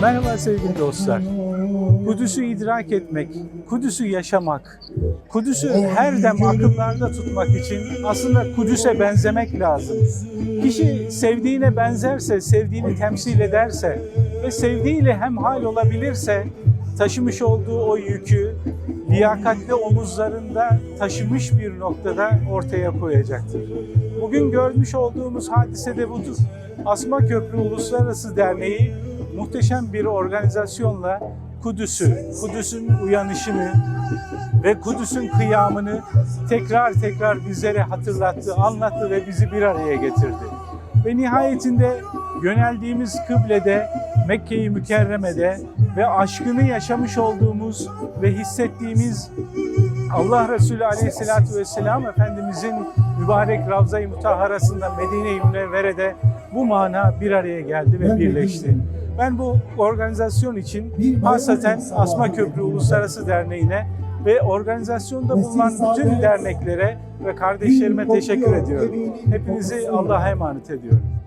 Merhaba sevgili dostlar. Kudüs'ü idrak etmek, Kudüs'ü yaşamak, Kudüs'ü her dem akıllarda tutmak için aslında Kudüs'e benzemek lazım. Kişi sevdiğine benzerse, sevdiğini temsil ederse ve sevdiğiyle hemhal olabilirse taşımış olduğu o yükü liyakatli omuzlarında taşımış bir noktada ortaya koyacaktır. Bugün görmüş olduğumuz hadise de budur. Asma Köprü Uluslararası Derneği muhteşem bir organizasyonla Kudüs'ü, Kudüs'ün uyanışını ve Kudüs'ün kıyamını tekrar tekrar bizlere hatırlattı, anlattı ve bizi bir araya getirdi. Ve nihayetinde yöneldiğimiz kıblede, Mekke-i Mükerreme'de ve aşkını yaşamış olduğumuz ve hissettiğimiz Allah Resulü Aleyhisselatü Vesselam Efendimizin mübarek Ravza-i Mutahharasında Medine-i Münevvere'de bu mana bir araya geldi ve birleşti. Ben bu organizasyon için hasaten Asma Köprü Uluslararası Derneği'ne ve organizasyonda bulunan bütün derneklere ve kardeşlerime teşekkür ediyorum. Hepinizi Allah'a emanet ediyorum.